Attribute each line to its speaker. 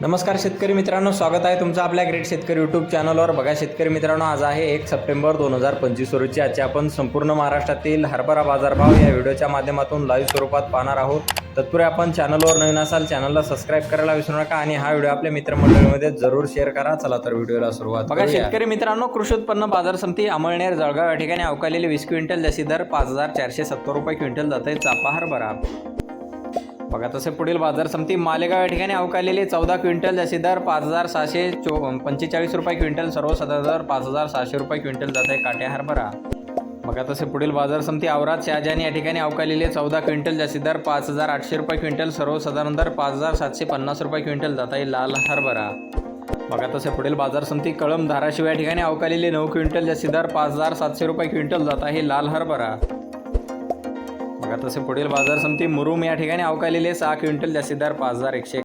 Speaker 1: नमस्कार शेतकरी मित्रांनो स्वागत आहे तुमचं आपल्या ग्रेट शेतकरी यूट्यूब चॅनलवर बघा शेतकरी मित्रांनो आज आहे एक सप्टेंबर दोन हजार पंचवीस रोजी. आजची आपण संपूर्ण महाराष्ट्रातील हरभरा बाजारभाव या व्हिडिओच्या माध्यमातून लाईव्ह स्वरूपात पाहणार आहोत. तत्पूर्वी आपण चॅनलवर नवीन असाल चॅनलला सबस्क्राईब करायला विसरू नका आणि हा व्हिडिओ आपल्या मित्रमंडळीमध्ये जरूर शेअर करा. चला तर व्हिडिओला सुरुवात बघा शेतकरी मित्रांनो कृषी उत्पन्न बाजार समिती अमळनेर जळगाव या ठिकाणी अवकालेले वीस क्विंटल जशी दर पाच हजार चारशे सत्तर रुपये क्विंटल जाते चापा हरभरा. बघा तसे पुढील बाजार समिती मालेगाव या ठिकाणी अवकालेले चौदा क्विंटल जसे दर पाच हजार सहाशे चो पंचेचाळीस रुपये क्विंटल सर्व सदर दर पाच हजार सहाशे रुपये क्विंटल जात आहे काट्या हरभरा बघा तसे पुढील बाजार समिती औरात शहाजानी या ठिकाणी अवकालेले चौदा क्विंटल जास्ती दर पाच हजार आठशे रुपये क्विंटल सर्वसाधारण दर पाच हजार सातशे पन्नास रुपये क्विंटल जात आहे लाल हरभरा बघा तसे पुढील बाजार समिती कळम धाराशिव या ठिकाणी अवकालेले नऊ क्विंटल जास्ती दर पाच हजार सातशे रुपये क्विंटल जात आहे लाल हरभरा बघा तसे पुढील बाजार समिती मुरुम या ठिकाणी अवकालेले सहा क्विंटल जास्तीदार पाच हजार एकशे